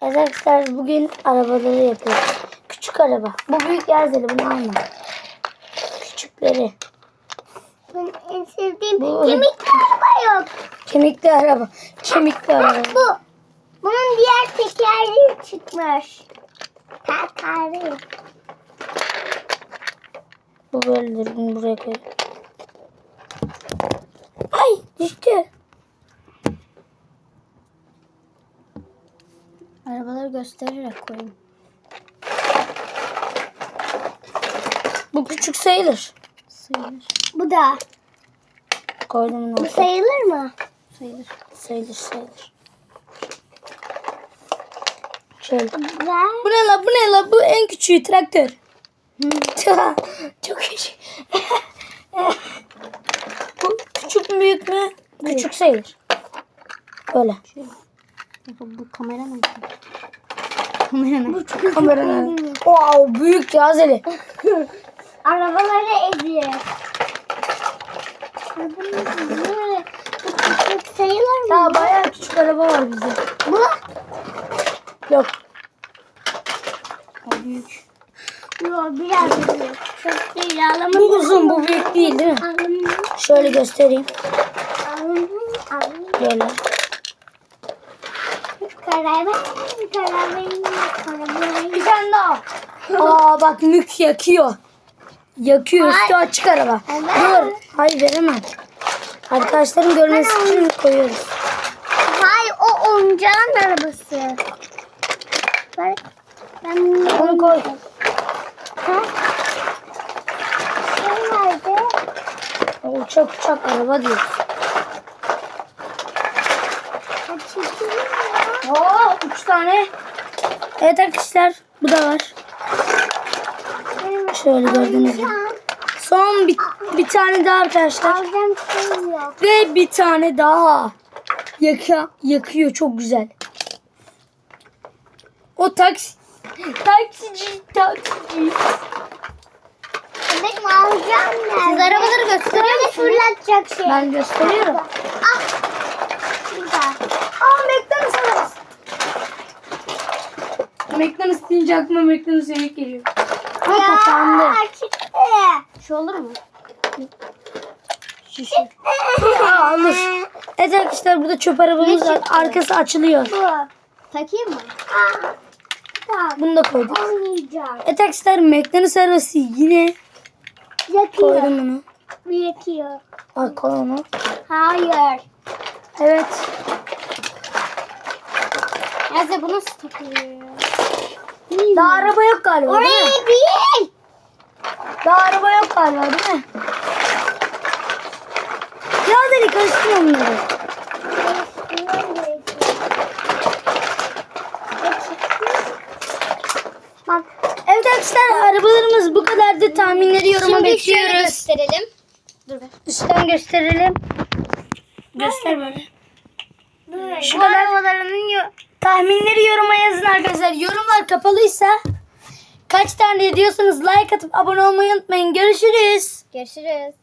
Arkadaşlar bugün arabaları yapıyoruz. Küçük araba. Bu büyük yazılı bunu alma. Küçükleri. Ben en sevdiğim Bu- kemikli araba yok. Kemikli araba. Kemikli araba. Bu. Bunun diğer tekerleği çıkmış. Tekerleği. Bu böyledir. Bunu buraya koy. Ay düştü. Arabaları göstererek koyayım. Bu küçük sayılır. Sayılır. Bu da. Koydum. Bu sayılır mı? Sayılır. Sayılır sayılır. Şöyle. Bu ne la bu ne la bu en küçüğü traktör. Çok küçük. bu küçük mü büyük mü? Küçük sayılır. Böyle. Bu kamera mı? Kamera mı? Kameranın. Wow büyük cazeli. Arabaları eziyor. Bu sayılır mı? Daha bayağı küçük araba var bizde. Bu Yok. O büyük. Yok biraz büyük. Çok değil ağlama. Bu uzun bu büyük değil değil mi? Ağlama. Şöyle göstereyim. Ağlama. Ağlama. Böyle. Karar ver. Karar verin. Karar verin. Bir tane daha. Aa bak mük yakıyor. Yakıyor üstü açık araba. Dur. Hayır veremem. Arkadaşların görmesi için koyuyoruz. Hayır o oyuncağın arabası. Bak. Ben bunu Onu koy. Ha? Şey nerede? Uçak uçak araba diyor. Oo üç tane. Evet arkadaşlar bu da var. Şöyle gördüğünüz gibi. Son bir, bir tane daha arkadaşlar. Şey. Ve bir tane daha. Yaka, yakıyor çok güzel. O taksi. Taksici, taksici. Benim alacağım nerede? Siz arabaları gösteriyor musunuz? fırlatacak şey. Ben gösteriyorum. Ah. Aa McDonald's. McDonald's deyince aklıma McDonald's yemek geliyor. Ama kapandı. çıktı. Şu olur mu? Şişe. Aa alır. Evet arkadaşlar burada çöp arabamız var. Arkası açılıyor. Bu. Takayım mı? Ah. Tamam. Bunu da koyduk. Olmayacak. Evet arkadaşlar McDonald's arabası yine Yakıyor. koydum bunu. Yakıyor. Al koy onu. Hayır. Evet. Nerede bu nasıl takılıyor? Daha araba yok galiba değil mi? Oraya değil. Daha araba yok galiba değil mi? Ya deli karıştırma bunları. Bak. Evet arkadaşlar arabalarımız bu kadardı. Tahminleri yoruma Şimdi bekliyoruz. gösterelim. Dur be. Üstten gösterelim. Göster böyle. Böyle. Şu Bu kadar. arabaların yo- Tahminleri yoruma yazın arkadaşlar. Yorumlar kapalıysa kaç tane diyorsanız like atıp abone olmayı unutmayın. Görüşürüz. Görüşürüz.